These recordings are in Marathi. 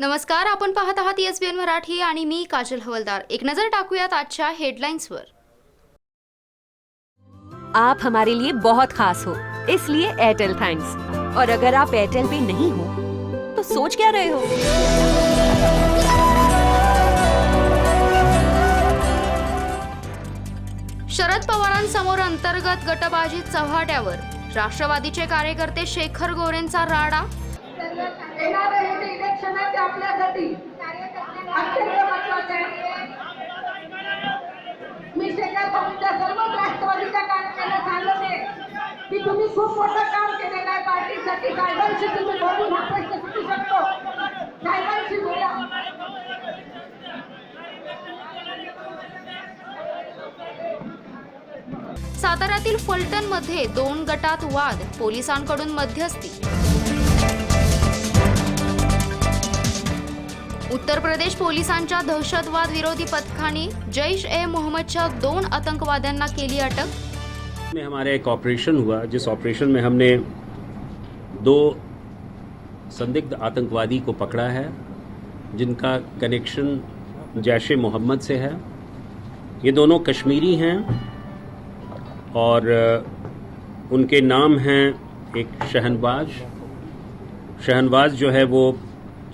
नमस्कार आपण पाहत आहात एस बी एन मराठी आणि मी काजल हवलदार. एक नजर टाकूयात आजच्या हेडलाईन्सवर आप हमारे लिए बहुत खास हो इसलिए एयरटेल थैंक्स और अगर आप एयरटेल पे नहीं हो तो सोच क्या रहे हो? शरद पवारांसमोर अंतर्गत गटबाजी चव्हाट्यावर. राष्ट्रवादीचे कार्यकर्ते शेखर गोरेंचा राडा. येणार हे जे इलेक्शन आहे ते आपल्यासाठी अत्यंत महत्वाचं आहे. मी शेखर भाऊंच्या सर्वच राष्ट्रवादीच्या कार्यकर्त्यांना सांगते की तुम्ही खूप मोठं काम केलेलं आहे. पार्टीसाठी साहेबांशी तुम्ही बोलून हा प्रश्न सुटू शकतो. साहेबांशी बोला. साताऱ्यातील फलटणमध्ये दोन गटात वाद पोलिसांकडून मध्यस्थी. उत्तर प्रदेश पोलिसांच्या दहशतवाद विरोधी पथकाने जैश ए मोहम्मदच्या दोन आतंकवाद्यांना केली अटक? में हमारा एक ऑपरेशन हुआ, जिस ऑपरेशन में हमने दो संदिग्ध आतंकवादी को पकड़ा है, जिनका कनेक्शन जैश ए मोहम्मद से है। ये दोनों कश्मीरी हैं और उनके नाम हैं एक शहनबाज शहनबाज जो है वो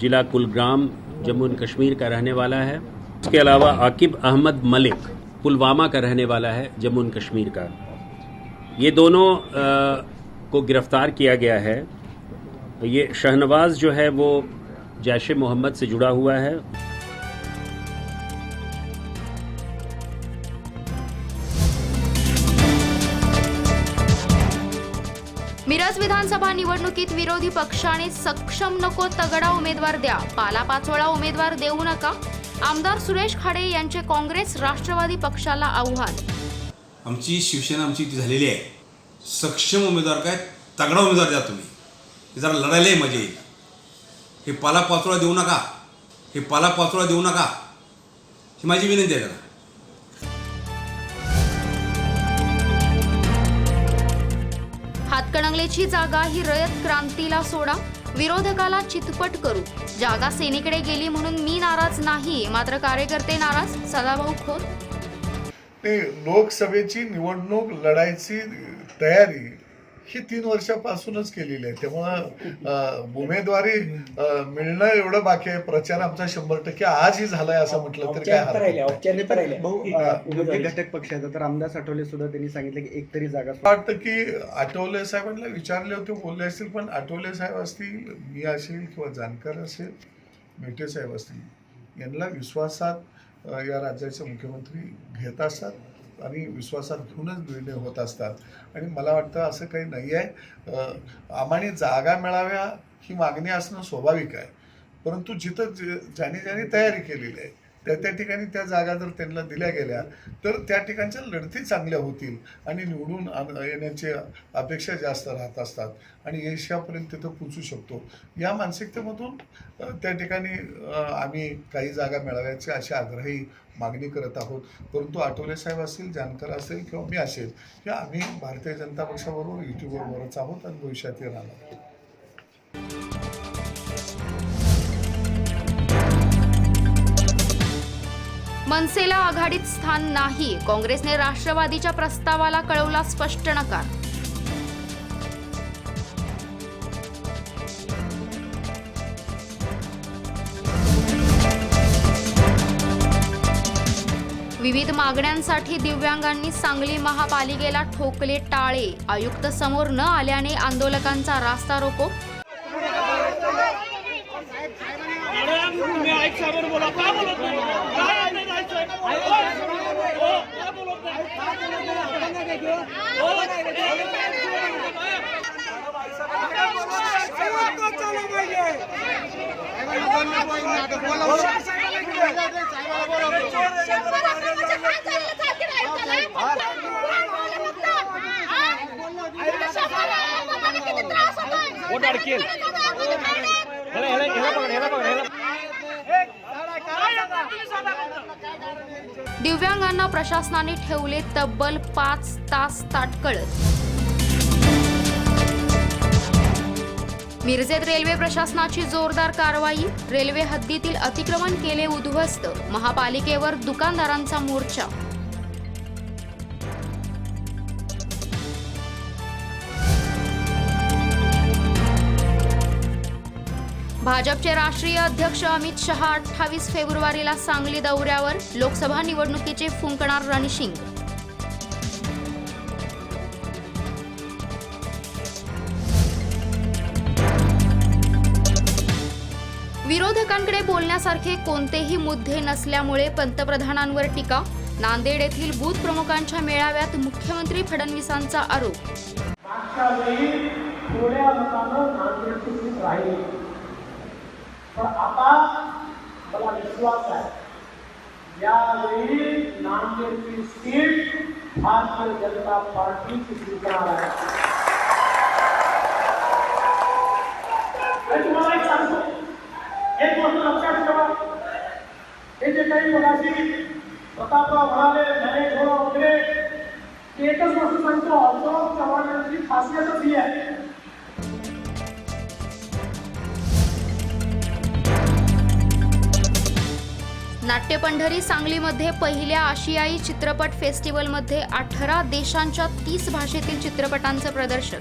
जिला कुलग्राम जम्मू एंड कश्मीर का रहने वाला है। उसके अलावा आकिब अहमद मलिक पुलवामा का रहने वाला है जम्मू एंड कश्मीर का। ये दोनों आ, को गिरफ़्तार किया गया है। ये शहनवाज जो है वो जैश मोहम्मद से जुड़ा हुआ है। विधानसभा निवडणुकीत विरोधी पक्षाने सक्षम नको तगडा उमेदवार द्या. पालापाचोळा उमेदवार देऊ नका. आमदार सुरेश खाडे यांचे काँग्रेस राष्ट्रवादी पक्षाला आव्हान. आमची शिवसेना आमची ती झालेली आहे. सक्षम उमेदवार काय? तगडा उमेदवार द्या तुम्ही. जरा लढायलाही मजा येईल. हे पालापाचोळा देऊ नका. हे पालापाचोळा देऊ नका. ही माझी विनंती आहे जरा. हातकणंगलेची जागा ही रयत क्रांतीला सोडा. विरोधकाला चितपट करू. जागा सेनेकडे गेली म्हणून मी नाराज नाही. मात्र कार्यकर्ते नाराज. सदाभाऊ खोत. ते लोकसभेची निवडणूक लढायची तयारी ही तीन वर्षापासूनच केलेली आहे. त्यामुळं उमेदवारी मिळणं एवढं बाकी आहे. प्रचार आमचा शंभर टक्के आजही झालाय असं म्हटलं तरी काय भाऊ घटक तर रामदास आठवले सुद्धा त्यांनी सांगितलं की एक तरी जागा वाटतं की आठवले साहेबांना विचारले होते बोलले असतील पण आठवले साहेब असतील मी असेल किंवा जानकर असेल मेटे साहेब असतील यांना विश्वासात या राज्याचे मुख्यमंत्री घेत असतात. आणि विश्वासात घेऊनच निर्णय होत असतात. आणि मला वाटतं असं काही नाही आहे. आम्हाने जागा मिळाव्या ही मागणी असणं स्वाभाविक आहे. परंतु जिथं ज्याने ज्याने तयारी केलेली आहे त्या त्या ठिकाणी त्या जागा जर त्यांना दिल्या गेल्या तर त्या ठिकाणच्या लढती चांगल्या होतील आणि निवडून आण- येण्याची अपेक्षा जास्त राहत असतात आणि यशापर्यंत तिथं पोचू शकतो. या मानसिकतेमधून त्या ठिकाणी आम्ही काही जागा मिळाव्याची अशी आग्रही मागणी करत आहोत. परंतु आठवले साहेब असतील जानकर असेल किंवा मी असेल किंवा आम्ही भारतीय जनता पक्षाबरोबर युतीबरोबरच आहोत आणि भविष्यातही राहणार मनसेला आघाडीत स्थान नाही. काँग्रेसने राष्ट्रवादीच्या प्रस्तावाला कळवला स्पष्ट नकार. विविध मागण्यांसाठी दिव्यांगांनी सांगली महापालिकेला ठोकले टाळे. आयुक्त समोर न आल्याने आंदोलकांचा रास्ता रोको दिव्यांगांना प्रशासनाने ठेवले तब्बल पाच तास ताटकळत. मिरजेत रेल्वे प्रशासनाची जोरदार कारवाई रेल्वे हद्दीतील अतिक्रमण केले उद्ध्वस्त महापालिकेवर दुकानदारांचा मोर्चा. भाजपचे राष्ट्रीय अध्यक्ष अमित शहा अठ्ठावीस फेब्रुवारीला सांगली दौऱ्यावर लोकसभा निवडणुकीचे फुंकणार रणशिंग. विरोधकांकडे बोलण्यासारखे कोणतेही मुद्दे नसल्यामुळे पंतप्रधानांवर टीका. नांदेड येथील बूथ प्रमुखांच्या मेळाव्यात मुख्यमंत्री फडणवीसांचा आरोप. पण आता मला विश्वास आहे. यावेळी नांदेडची सीट भारतीय जनता पार्टीची स्वीकार आहे मी तुम्हाला एक सांगतो एक गोष्ट लक्षात ठेवा. हे जे काही मगाशी प्रतापराव म्हणाले नरेश वगैरे ते एकच गोष्ट सांगतो अशोक चव्हाणांची खासियतच ही आहे. नाट्य पंढरी सांगलीमध्ये पहिल्या आशियाई चित्रपट फेस्टिवलमध्ये अठरा देशांच्या तीस भाषेतील चित्रपटांचं प्रदर्शन.